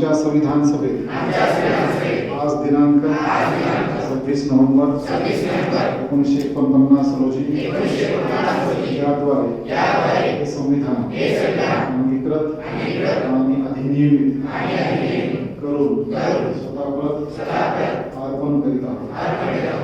आमचा संविधान सभे आज दिनांक सव्वीस नोव्हेंबर एकोणीसशे एकोणपन्नास रोजी याद्वारे हे संविधान अंगीकृत आणि अधिनियमित करून स्वतःप्रत अर्पण करीत आहोत